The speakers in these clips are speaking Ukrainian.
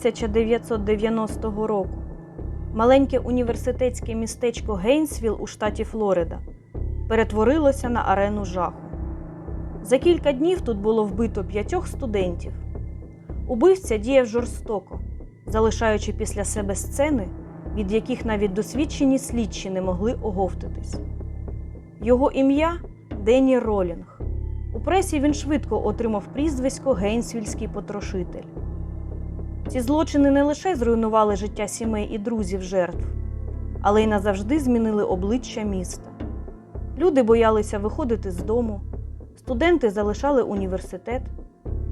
У серпні 1990 року маленьке університетське містечко Гейнсвіл у штаті Флорида перетворилося на арену жаху. За кілька днів тут було вбито п'ятьох студентів. Убивця діяв жорстоко, залишаючи після себе сцени, від яких навіть досвідчені слідчі не могли оговтатись. Його ім'я Денні Ролінг. У пресі він швидко отримав прізвисько Гейнсвільський потрошитель. Ці злочини не лише зруйнували життя сімей і друзів жертв, але й назавжди змінили обличчя міста. Люди боялися виходити з дому, студенти залишали університет,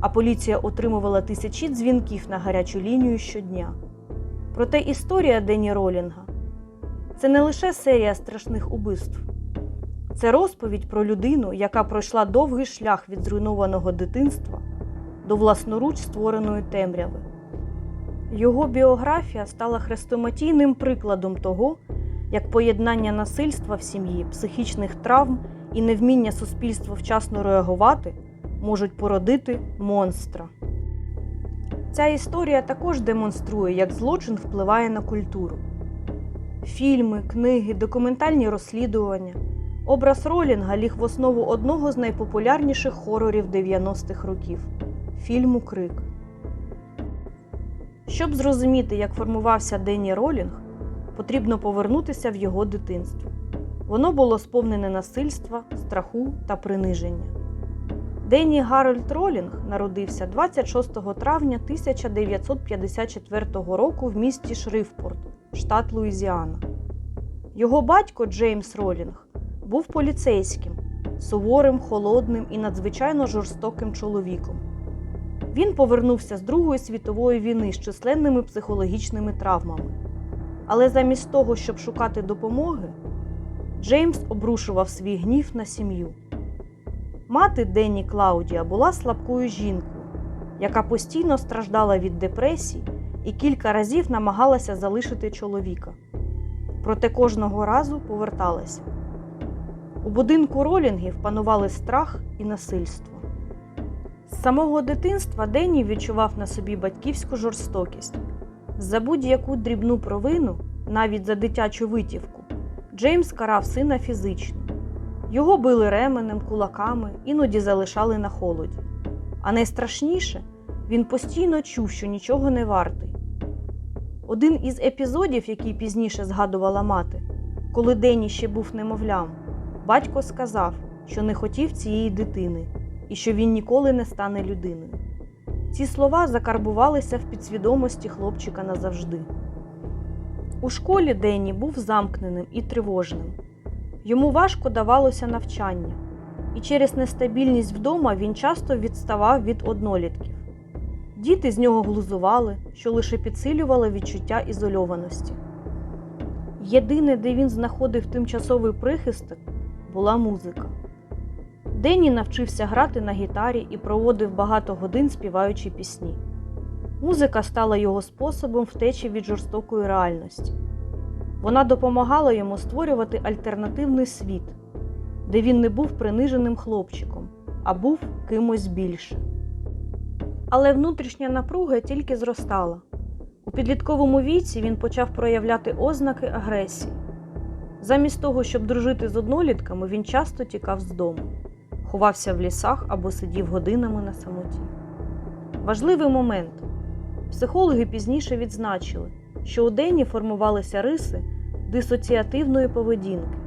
а поліція отримувала тисячі дзвінків на гарячу лінію щодня. Проте історія Дені Ролінга це не лише серія страшних убивств, це розповідь про людину, яка пройшла довгий шлях від зруйнованого дитинства до власноруч створеної темряви. Його біографія стала хрестоматійним прикладом того, як поєднання насильства в сім'ї, психічних травм і невміння суспільства вчасно реагувати можуть породити монстра. Ця історія також демонструє, як злочин впливає на культуру. Фільми, книги, документальні розслідування. Образ Ролінга ліг в основу одного з найпопулярніших хорорів 90-х років фільму Крик. Щоб зрозуміти, як формувався Денні Ролінг, потрібно повернутися в його дитинство. Воно було сповнене насильства, страху та приниження. Денні Гарольд Ролінг народився 26 травня 1954 року в місті Шрифпорт, штат Луїзіана. Його батько Джеймс Ролінг був поліцейським, суворим, холодним і надзвичайно жорстоким чоловіком. Він повернувся з Другої світової війни з численними психологічними травмами. Але замість того, щоб шукати допомоги, Джеймс обрушував свій гнів на сім'ю. Мати Денні Клаудія була слабкою жінкою, яка постійно страждала від депресій і кілька разів намагалася залишити чоловіка. Проте кожного разу поверталася. У будинку ролінгів панували страх і насильство. З самого дитинства Денні відчував на собі батьківську жорстокість. За будь-яку дрібну провину, навіть за дитячу витівку, Джеймс карав сина фізично. Його били ременем, кулаками, іноді залишали на холоді. А найстрашніше, він постійно чув, що нічого не вартий. Один із епізодів, який пізніше згадувала мати, коли Денні ще був немовлям, батько сказав, що не хотів цієї дитини і що він ніколи не стане людиною. Ці слова закарбувалися в підсвідомості хлопчика назавжди. У школі Денні був замкненим і тривожним. Йому важко давалося навчання, і через нестабільність вдома він часто відставав від однолітків. Діти з нього глузували, що лише підсилювало відчуття ізольованості. Єдине, де він знаходив тимчасовий прихисток, була музика. Денні навчився грати на гітарі і проводив багато годин співаючи пісні. Музика стала його способом втечі від жорстокої реальності. Вона допомагала йому створювати альтернативний світ, де він не був приниженим хлопчиком, а був кимось більше. Але внутрішня напруга тільки зростала. У підлітковому віці він почав проявляти ознаки агресії. Замість того, щоб дружити з однолітками, він часто тікав з дому, ховався в лісах або сидів годинами на самоті. Важливий момент. Психологи пізніше відзначили, що у Денні формувалися риси дисоціативної поведінки.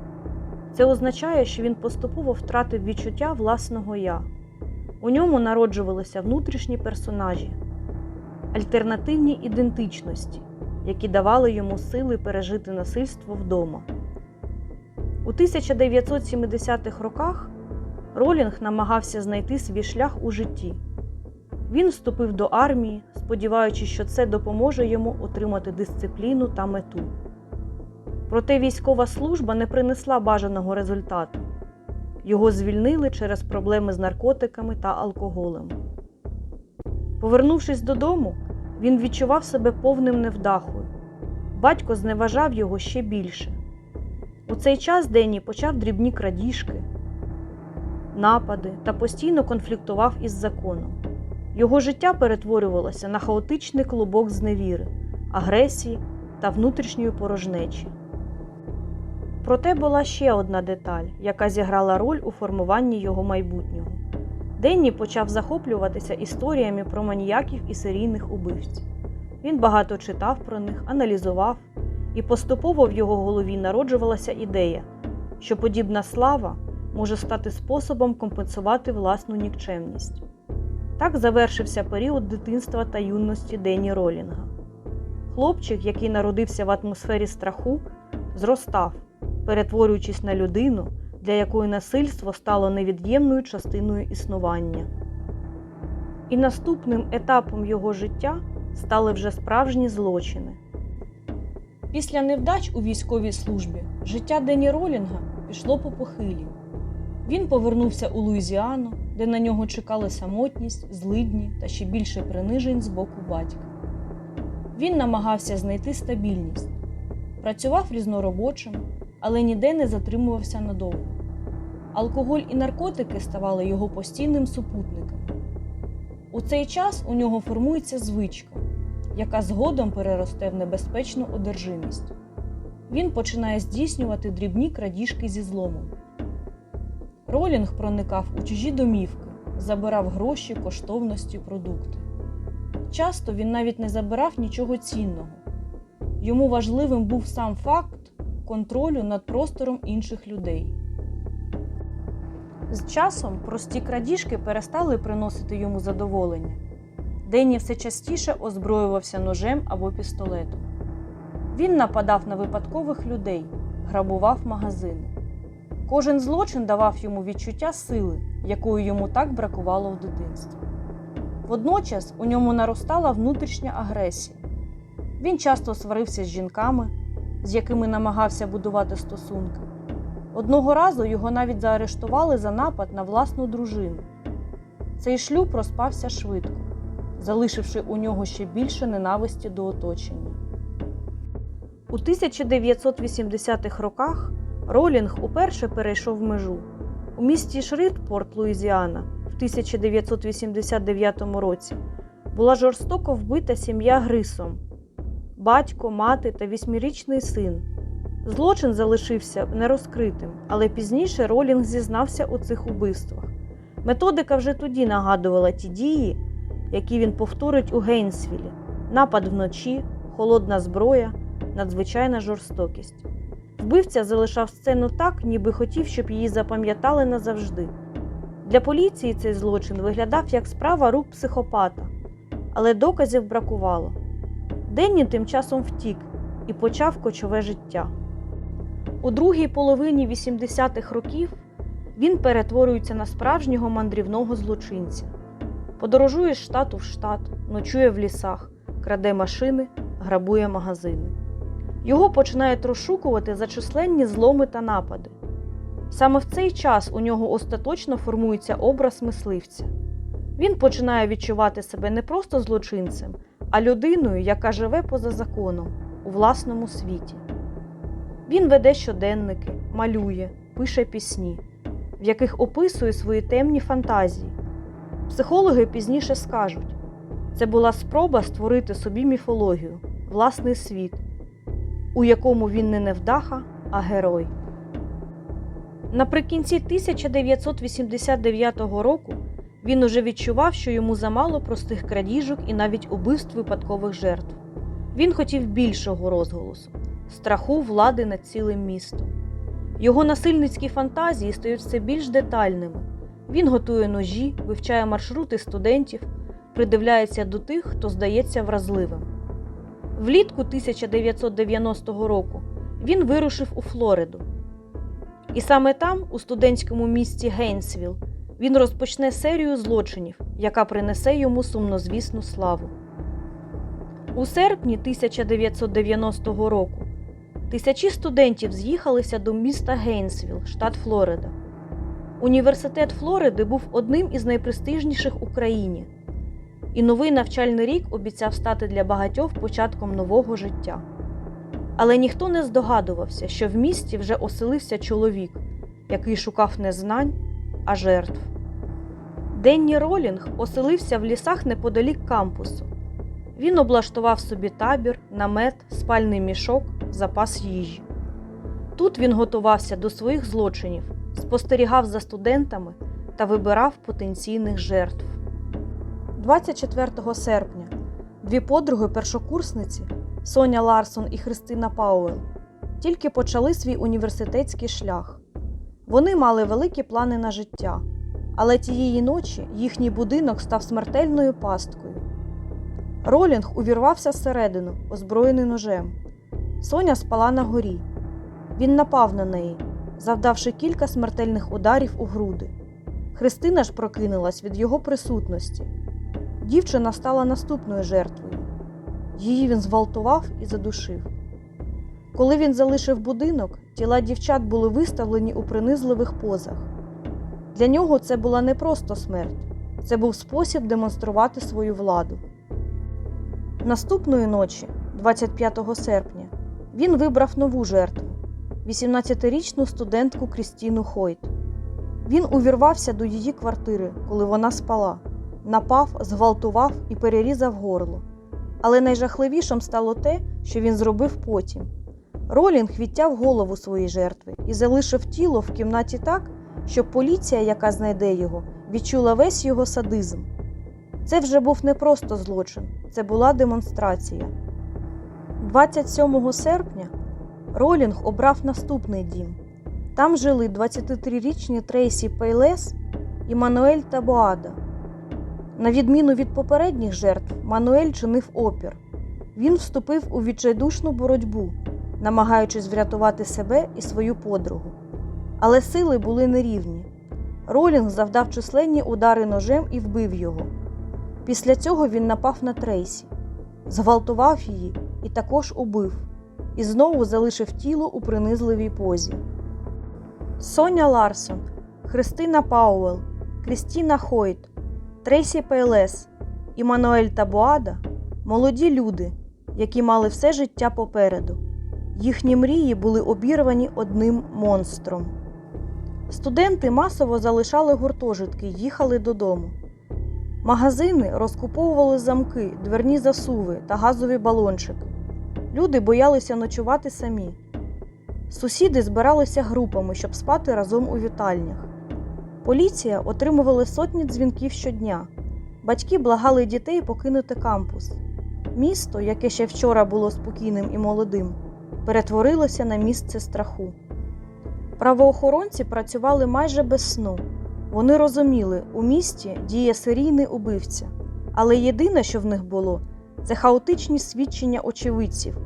Це означає, що він поступово втратив відчуття власного я. У ньому народжувалися внутрішні персонажі, альтернативні ідентичності, які давали йому сили пережити насильство вдома. У 1970-х роках Ролінг намагався знайти свій шлях у житті. Він вступив до армії, сподіваючись, що це допоможе йому отримати дисципліну та мету. Проте військова служба не принесла бажаного результату. Його звільнили через проблеми з наркотиками та алкоголем. Повернувшись додому, він відчував себе повним невдахою. Батько зневажав його ще більше. У цей час Денні почав дрібні крадіжки, напади та постійно конфліктував із законом. Його життя перетворювалося на хаотичний клубок зневіри, агресії та внутрішньої порожнечі. Проте була ще одна деталь, яка зіграла роль у формуванні його майбутнього. Денні почав захоплюватися історіями про маніяків і серійних убивців. Він багато читав про них, аналізував, і поступово в його голові народжувалася ідея, що подібна слава може стати способом компенсувати власну нікчемність. Так завершився період дитинства та юності Денні Ролінга. Хлопчик, який народився в атмосфері страху, зростав, перетворюючись на людину, для якої насильство стало невід'ємною частиною існування. І наступним етапом його життя стали вже справжні злочини. Після невдач у військовій службі життя Дені Ролінга пішло по похилі. Він повернувся у Луїзіану, де на нього чекали самотність, злидні та ще більше принижень з боку батька. Він намагався знайти стабільність, працював різноробочим, але ніде не затримувався надовго. Алкоголь і наркотики ставали його постійним супутником. У цей час у нього формується звичка, яка згодом переросте в небезпечну одержимість. Він починає здійснювати дрібні крадіжки зі зломом. Ролінг проникав у чужі домівки, забирав гроші, коштовності, продукти. Часто він навіть не забирав нічого цінного. Йому важливим був сам факт контролю над простором інших людей. З часом прості крадіжки перестали приносити йому задоволення. Денні все частіше озброювався ножем або пістолетом. Він нападав на випадкових людей, грабував магазини. Кожен злочин давав йому відчуття сили, якої йому так бракувало в дитинстві. Водночас у ньому наростала внутрішня агресія. Він часто сварився з жінками, з якими намагався будувати стосунки. Одного разу його навіть заарештували за напад на власну дружину. Цей шлюб розпався швидко, залишивши у нього ще більше ненависті до оточення. У 1980-х роках Ролінг уперше перейшов межу. У місті Шридпорт, Луїзіана, в 1989 році була жорстоко вбита сім'я Грисом батько, мати та вісьмирічний син. Злочин залишився нерозкритим, але пізніше Ролінг зізнався у цих убивствах. Методика вже тоді нагадувала ті дії, які він повторить у Гейнсвілі: напад вночі, холодна зброя, надзвичайна жорстокість. Вбивця залишав сцену так, ніби хотів, щоб її запам'ятали назавжди. Для поліції цей злочин виглядав як справа рук психопата, але доказів бракувало. Денні тим часом втік і почав кочове життя. У другій половині 80-х років він перетворюється на справжнього мандрівного злочинця. Подорожує з штату в штат, ночує в лісах, краде машини, грабує магазини. Його починають розшукувати за численні зломи та напади. Саме в цей час у нього остаточно формується образ мисливця. Він починає відчувати себе не просто злочинцем, а людиною, яка живе поза законом у власному світі. Він веде щоденники, малює, пише пісні, в яких описує свої темні фантазії. Психологи пізніше скажуть, це була спроба створити собі міфологію, власний світ, у якому він не невдаха, а герой. Наприкінці 1989 року він уже відчував, що йому замало простих крадіжок і навіть убивств випадкових жертв. Він хотів більшого розголосу, страху влади над цілим містом. Його насильницькі фантазії стають все більш детальними. Він готує ножі, вивчає маршрути студентів, придивляється до тих, хто здається вразливим. Влітку 1990 року він вирушив у Флориду. І саме там, у студентському місті Гейнсвіл, він розпочне серію злочинів, яка принесе йому сумнозвісну славу. У серпні 1990 року тисячі студентів з'їхалися до міста Гейнсвіл, штат Флорида. Університет Флориди був одним із найпрестижніших у країні, і новий навчальний рік обіцяв стати для багатьох початком нового життя. Але ніхто не здогадувався, що в місті вже оселився чоловік, який шукав не знань, а жертв. Денні Ролінг оселився в лісах неподалік кампусу. Він облаштував собі табір, намет, спальний мішок, запас їжі. Тут він готувався до своїх злочинів, спостерігав за студентами та вибирав потенційних жертв. 24 серпня дві подруги першокурсниці Соня Ларсон і Христина Пауел тільки почали свій університетський шлях. Вони мали великі плани на життя, але тієї ночі їхній будинок став смертельною пасткою. Ролінг увірвався всередину, озброєний ножем. Соня спала на горі. Він напав на неї, завдавши кілька смертельних ударів у груди. Христина ж прокинулась від його присутності. Дівчина стала наступною жертвою. Її він зґвалтував і задушив. Коли він залишив будинок, тіла дівчат були виставлені у принизливих позах. Для нього це була не просто смерть, це був спосіб демонструвати свою владу. Наступної ночі, 25 серпня, він вибрав нову жертву 18-річну студентку Крістіну Хойт. Він увірвався до її квартири, коли вона спала, напав, зґвалтував і перерізав горло. Але найжахливішим стало те, що він зробив потім. Ролінг відтяв голову своєї жертви і залишив тіло в кімнаті так, щоб поліція, яка знайде його, відчула весь його садизм. Це вже був не просто злочин, це була демонстрація. 27 серпня Ролінг обрав наступний дім. Там жили 23-річні Трейсі Пейлес і Мануель Табоада. На відміну від попередніх жертв, Мануель чинив опір. Він вступив у відчайдушну боротьбу, намагаючись врятувати себе і свою подругу. Але сили були нерівні. Ролінг завдав численні удари ножем і вбив його. Після цього він напав на Трейсі, зґвалтував її і також убив, і знову залишив тіло у принизливій позі. Соня Ларсон, Христина Пауел, Крістіна Хойт, Трейсі Пейлес і Мануель Табуада молоді люди, які мали все життя попереду. Їхні мрії були обірвані одним монстром. Студенти масово залишали гуртожитки й їхали додому. Магазини розкуповували замки, дверні засуви та газові балончики. Люди боялися ночувати самі. Сусіди збиралися групами, щоб спати разом у вітальнях. Поліція отримувала сотні дзвінків щодня. Батьки благали дітей покинути кампус. Місто, яке ще вчора було спокійним і молодим, перетворилося на місце страху. Правоохоронці працювали майже без сну. Вони розуміли, у місті діє серійний убивця, але єдине, що в них було, це хаотичні свідчення очевидців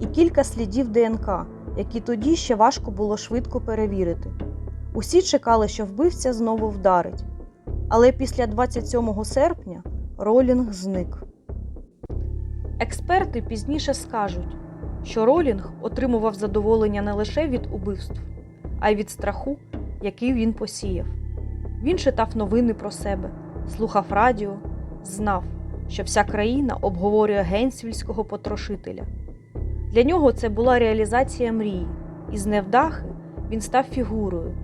і кілька слідів ДНК, які тоді ще важко було швидко перевірити. Усі чекали, що вбивця знову вдарить. Але після 27 серпня Ролінг зник. Експерти пізніше скажуть, що Ролінг отримував задоволення не лише від убивств, а й від страху, який він посіяв. Він читав новини про себе, слухав радіо, знав, що вся країна обговорює генсвільського потрошителя. Для нього це була реалізація мрії, і з невдахи він став фігурою,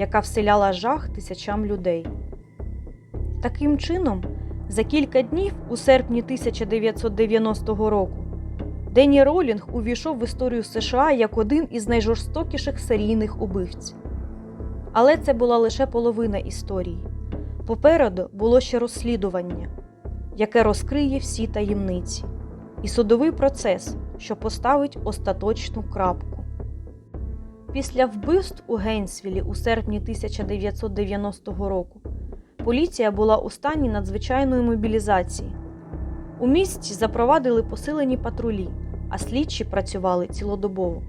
яка вселяла жах тисячам людей. Таким чином, за кілька днів, у серпні 1990 року, Денні Ролінг увійшов в історію США як один із найжорстокіших серійних убивць. Але це була лише половина історії. Попереду було ще розслідування, яке розкриє всі таємниці, і судовий процес, що поставить остаточну крапку. Після вбивств у Гейнсвілі у серпні 1990 року поліція була у стані надзвичайної мобілізації. У місті запровадили посилені патрулі, а слідчі працювали цілодобово.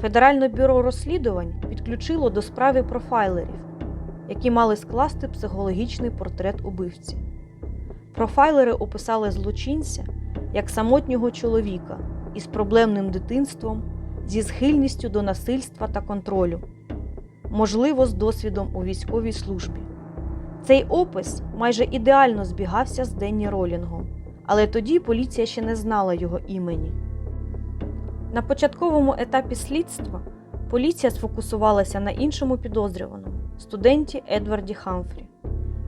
Федеральне бюро розслідувань підключило до справи профайлерів, які мали скласти психологічний портрет убивці. Профайлери описали злочинця як самотнього чоловіка із проблемним дитинством, зі схильністю до насильства та контролю, можливо, з досвідом у військовій службі. Цей опис майже ідеально збігався з Денні Ролінгом, але тоді поліція ще не знала його імені. На початковому етапі слідства поліція сфокусувалася на іншому підозрюваному студенті Едварді Хамфрі.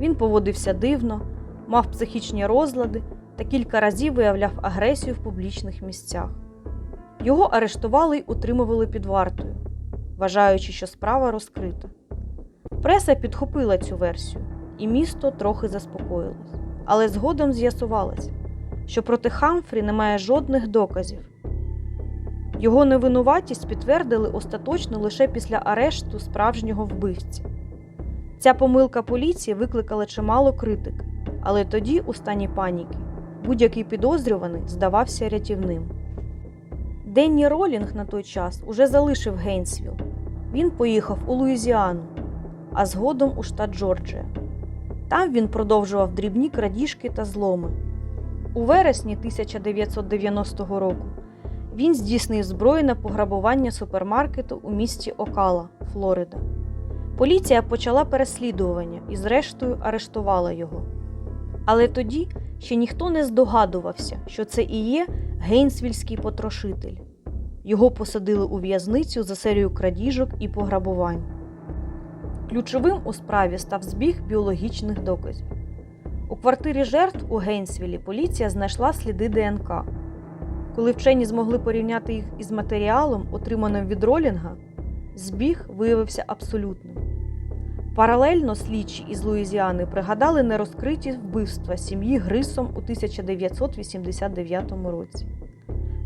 Він поводився дивно, мав психічні розлади та кілька разів виявляв агресію в публічних місцях. Його арештували й утримували під вартою, вважаючи, що справа розкрита. Преса підхопила цю версію, і місто трохи заспокоїлось. Але згодом з'ясувалося, що проти Хамфрі немає жодних доказів. Його невинуватість підтвердили остаточно лише після арешту справжнього вбивці. Ця помилка поліції викликала чимало критик, але тоді, у стані паніки, будь-який підозрюваний здавався рятівним. Денні Ролінг на той час уже залишив Гейнсвіл. Він поїхав у Луїзіану, а згодом у штат Джорджія. Там він продовжував дрібні крадіжки та зломи. У вересні 1990 року він здійснив збройне пограбування супермаркету у місті Окала, Флорида. Поліція почала переслідування і, зрештою, арештувала його. Але тоді ще ніхто не здогадувався, що це і є гейнсвільський потрошитель. Його посадили у в'язницю за серію крадіжок і пограбувань. Ключовим у справі став збіг біологічних доказів. У квартирі жертв у Гейнсвілі поліція знайшла сліди ДНК. Коли вчені змогли порівняти їх із матеріалом, отриманим від Ролінга, збіг виявився абсолютним. Паралельно слідчі із Луїзіани пригадали нерозкриті вбивства сім'ї Грисом у 1989 році.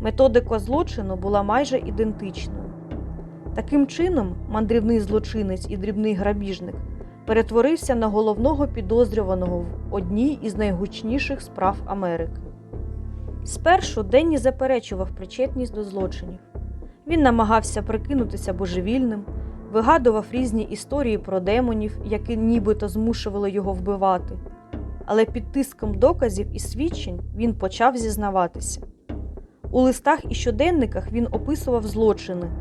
Методика злочину була майже ідентичною. Таким чином, мандрівний злочинець і дрібний грабіжник перетворився на головного підозрюваного в одній із найгучніших справ Америки. Спершу Денні заперечував причетність до злочинів. Він намагався прикинутися божевільним, вигадував різні історії про демонів, які нібито змушували його вбивати. Але під тиском доказів і свідчень він почав зізнаватися. У листах і щоденниках він описував злочини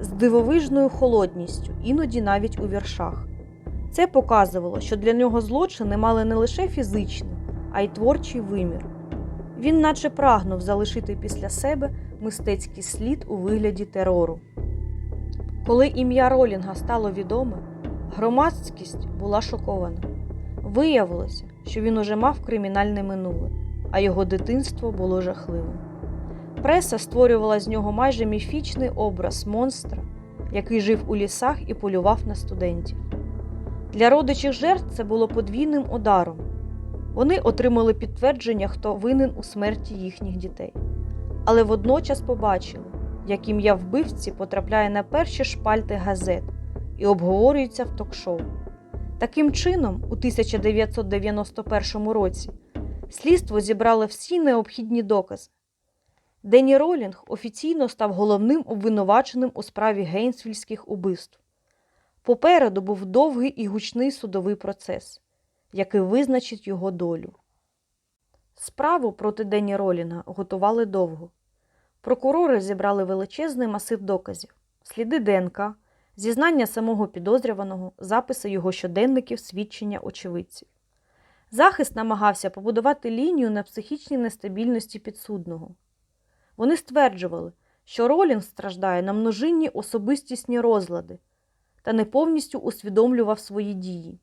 з дивовижною холодністю, іноді навіть у віршах. Це показувало, що для нього злочини мали не лише фізичний, а й творчий вимір. Він наче прагнув залишити після себе мистецький слід у вигляді терору. Коли ім'я Ролінга стало відоме, громадськість була шокована. Виявилося, що він уже мав кримінальне минуле, а його дитинство було жахливим. Преса створювала з нього майже міфічний образ монстра, який жив у лісах і полював на студентів. Для родичів жертв це було подвійним ударом. Вони отримали підтвердження, хто винен у смерті їхніх дітей, але водночас побачили, як ім'я вбивці потрапляє на перші шпальти газет і обговорюється в ток-шоу. Таким чином, у 1991 році слідство зібрало всі необхідні докази. Денні Ролінг офіційно став головним обвинуваченим у справі гейнсвільських убивств. Попереду був довгий і гучний судовий процес, який визначить його долю. Справу проти Денні Ролінга готували довго. Прокурори зібрали величезний масив доказів, сліди ДНК, зізнання самого підозрюваного, записи його щоденників, свідчення очевидців. Захист намагався побудувати лінію на психічній нестабільності підсудного. Вони стверджували, що Ролінг страждає на множинні особистісні розлади та не повністю усвідомлював свої дії.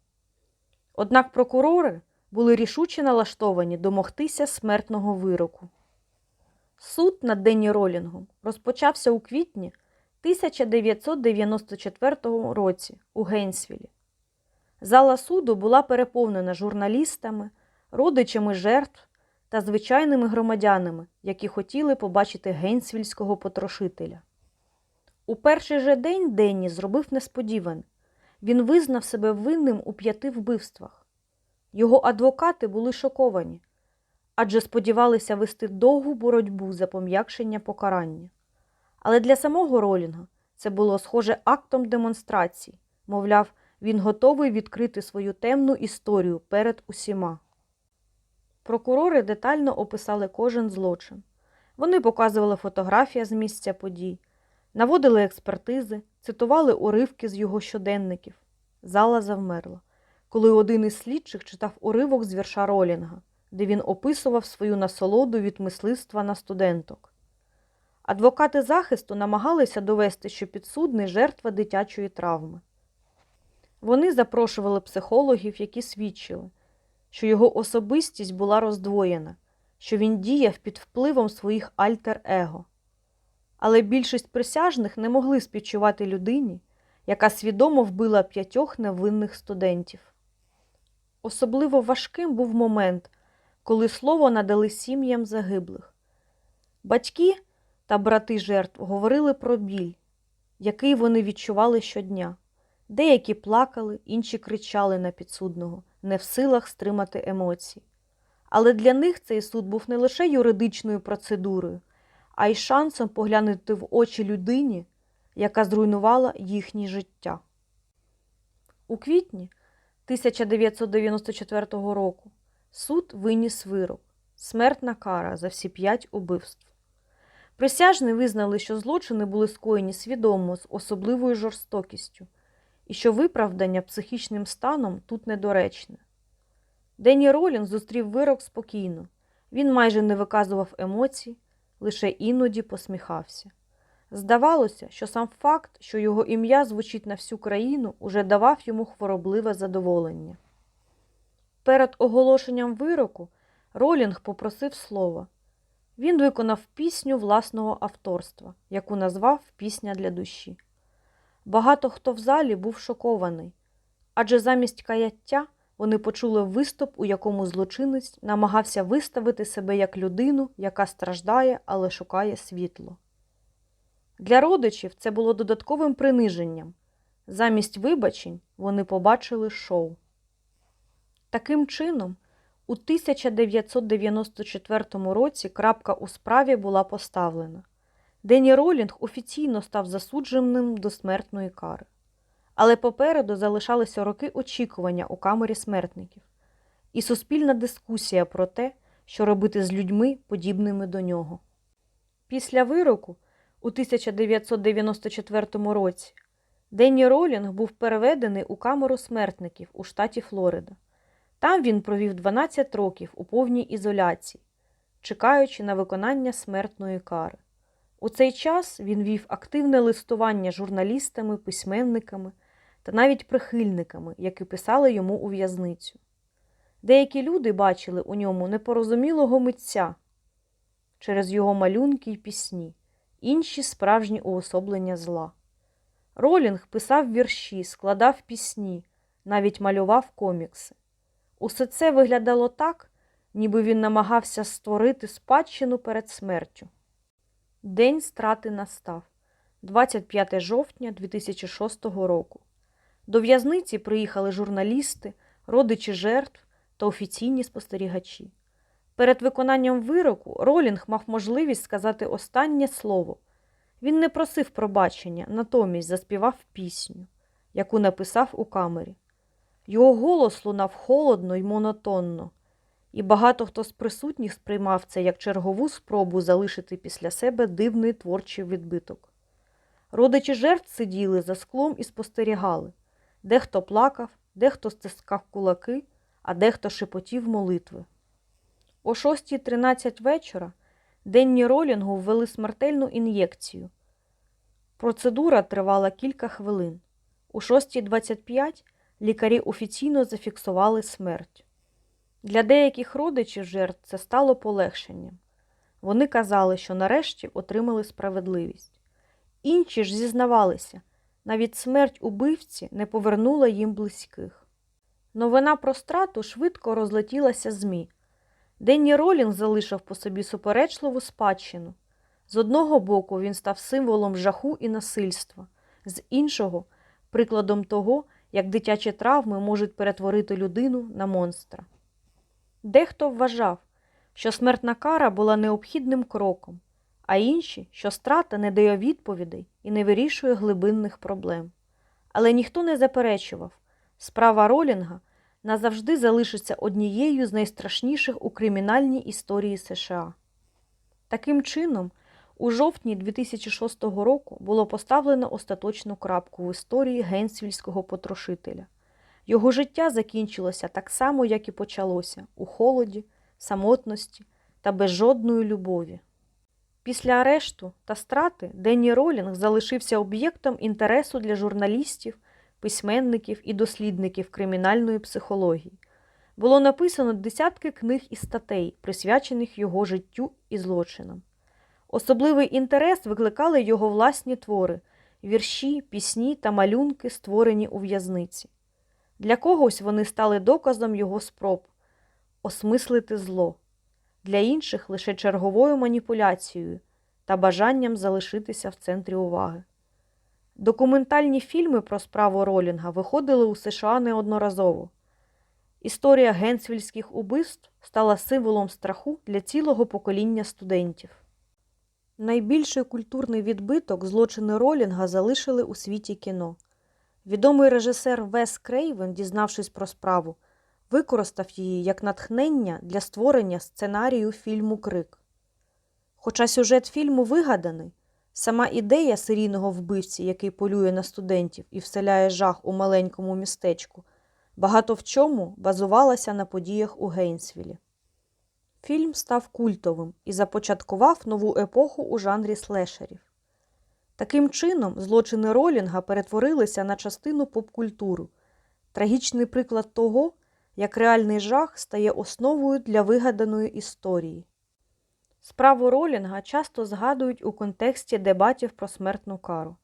Однак прокурори були рішуче налаштовані домогтися смертного вироку. Суд над Денні Ролінгом розпочався у квітні 1994 році у Гейнсвілі. Зала суду була переповнена журналістами, родичами жертв та звичайними громадянами, які хотіли побачити гейнсвільського потрошителя. У перший же день Денні зробив несподіване. Він визнав себе винним у п'яти вбивствах. Його адвокати були шоковані, адже сподівалися вести довгу боротьбу за пом'якшення покарання. Але для самого Ролінга це було схоже актом демонстрації, мовляв, він готовий відкрити свою темну історію перед усіма. Прокурори детально описали кожен злочин. Вони показували фотографії з місця подій, наводили експертизи, цитували уривки з його щоденників. Зала завмерла, коли один із слідчих читав уривок з вірша Ролінга, де він описував свою насолоду від мисливства на студенток. Адвокати захисту намагалися довести, що підсудний жертва дитячої травми. Вони запрошували психологів, які свідчили, що його особистість була роздвоєна, що він діяв під впливом своїх альтер-его. Але більшість присяжних не могли співчувати людині, яка свідомо вбила п'ятьох невинних студентів. Особливо важким був момент, коли слово надали сім'ям загиблих. Батьки та брати жертв говорили про біль, який вони відчували щодня. Деякі плакали, інші кричали на підсудного, не в силах стримати емоції. Але для них цей суд був не лише юридичною процедурою, а й шансом поглянути в очі людині, яка зруйнувала їхнє життя. У квітні 1994 року суд виніс вирок смертна кара за всі п'ять убивств. Присяжні визнали, що злочини були скоєні свідомо з особливою жорстокістю і що виправдання психічним станом тут недоречне. Денні Ролінг зустрів вирок спокійно. Він майже не виказував емоцій, лише іноді посміхався. Здавалося, що сам факт, що його ім'я звучить на всю країну, уже давав йому хворобливе задоволення. Перед оголошенням вироку Ролінг попросив слова. Він виконав пісню власного авторства, яку назвав Пісня для душі. Багато хто в залі був шокований, адже замість каяття вони почули виступ, у якому злочинець намагався виставити себе як людину, яка страждає, але шукає світло. Для родичів це було додатковим приниженням. Замість вибачень вони побачили шоу. Таким чином, у 1994 році крапка у справі була поставлена. Денні Ролінг офіційно став засудженим до смертної кари. Але попереду залишалися роки очікування у камері смертників і суспільна дискусія про те, що робити з людьми, подібними до нього. Після вироку у 1994 році Денні Ролінг був переведений у камеру смертників у штаті Флорида. Там він провів 12 років у повній ізоляції, чекаючи на виконання смертної кари. У цей час він вів активне листування журналістами, письменниками та навіть прихильниками, які писали йому у в'язницю. Деякі люди бачили у ньому непорозумілого митця через його малюнки й пісні, інші справжні уособлення зла. Ролінг писав вірші, складав пісні, навіть малював комікси. Усе це виглядало так, ніби він намагався створити спадщину перед смертю. День страти настав 25 жовтня 2006 року. До в'язниці приїхали журналісти, родичі жертв та офіційні спостерігачі. Перед виконанням вироку Ролінг мав можливість сказати останнє слово. Він не просив пробачення, натомість заспівав пісню, яку написав у камері. Його голос лунав холодно й монотонно, і багато хто з присутніх сприймав це як чергову спробу залишити після себе дивний творчий відбиток. Родичі жертв сиділи за склом і спостерігали. Дехто плакав, дехто стискав кулаки, а дехто шепотів молитви. О 6.13 вечора денні ролінгу ввели смертельну ін'єкцію. Процедура тривала кілька хвилин. У 6.25 лікарі офіційно зафіксували смерть. Для деяких родичів жертв це стало полегшенням. Вони казали, що нарешті отримали справедливість. Інші ж зізнавалися, навіть смерть убивці не повернула їм близьких. Новина про страту швидко розлетілася ЗМІ. Денні Ролінг залишив по собі суперечливу спадщину. З одного боку, він став символом жаху і насильства, з іншого прикладом того, як дитячі травми можуть перетворити людину на монстра. Дехто вважав, що смертна кара була необхідним кроком, а інші, що страта не дає відповідей і не вирішує глибинних проблем. Але ніхто не заперечував, справа Ролінга назавжди залишиться однією з найстрашніших у кримінальній історії США. Таким чином, у жовтні 2006 року було поставлено остаточну крапку в історії генсвільського потрошителя. Його життя закінчилося так само, як і почалося у холоді, самотності та без жодної любові. Після арешту та страти Денні Ролінг залишився об'єктом інтересу для журналістів, письменників і дослідників кримінальної психології. Було написано десятки книг і статей, присвячених його життю і злочинам. Особливий інтерес викликали його власні твори вірші, пісні та малюнки, створені у в'язниці. Для когось вони стали доказом його спроб осмислити зло, для інших лише черговою маніпуляцією та бажанням залишитися в центрі уваги. Документальні фільми про справу Ролінга виходили у США неодноразово. Історія генсвільських убивств стала символом страху для цілого покоління студентів. Найбільший культурний відбиток злочини Ролінга залишили у світі кіно. Відомий режисер Вес Крейвен, дізнавшись про справу, використав її як натхнення для створення сценарію фільму Крик. Хоча сюжет фільму вигаданий, сама ідея серійного вбивці, який полює на студентів і вселяє жах у маленькому містечку, багато в чому базувалася на подіях у Гейнсвілі. Фільм став культовим і започаткував нову епоху у жанрі слешерів. Таким чином, злочини Ролінга перетворилися на частину поп-культуру, трагічний приклад того, як реальний жах стає основою для вигаданої історії. Справу Ролінга часто згадують у контексті дебатів про смертну кару.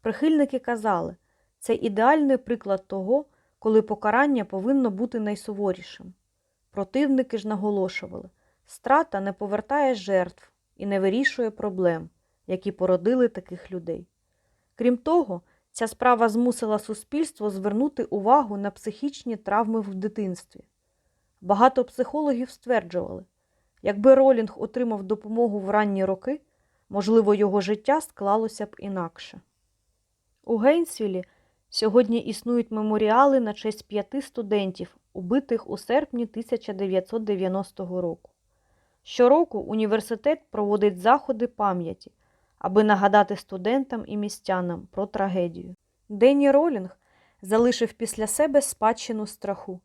Прихильники казали, це ідеальний приклад того, коли покарання повинно бути найсуворішим. Противники ж наголошували, страта не повертає жертв і не вирішує проблем, які породили таких людей. Крім того, ця справа змусила суспільство звернути увагу на психічні травми в дитинстві. Багато психологів стверджували, якби Ролінг отримав допомогу в ранні роки, можливо, його життя склалося б інакше. У Гейнсвілі сьогодні існують меморіали на честь п'яти студентів, убитих у серпні 1990 року. Щороку університет проводить заходи пам'яті, аби нагадати студентам і містянам про трагедію. Денні Ролінг залишив після себе спадщину страху,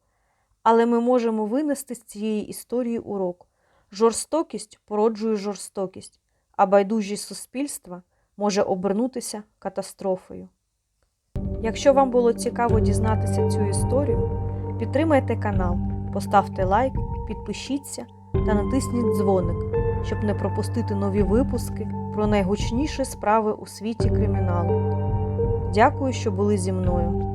але ми можемо винести з цієї історії урок. Жорстокість породжує жорстокість, а байдужість суспільства може обернутися катастрофою. Якщо вам було цікаво дізнатися цю історію, підтримайте канал, поставте лайк, підпишіться та натисніть дзвоник, щоб не пропустити нові випуски про найгучніші справи у світі криміналу. Дякую, що були зі мною.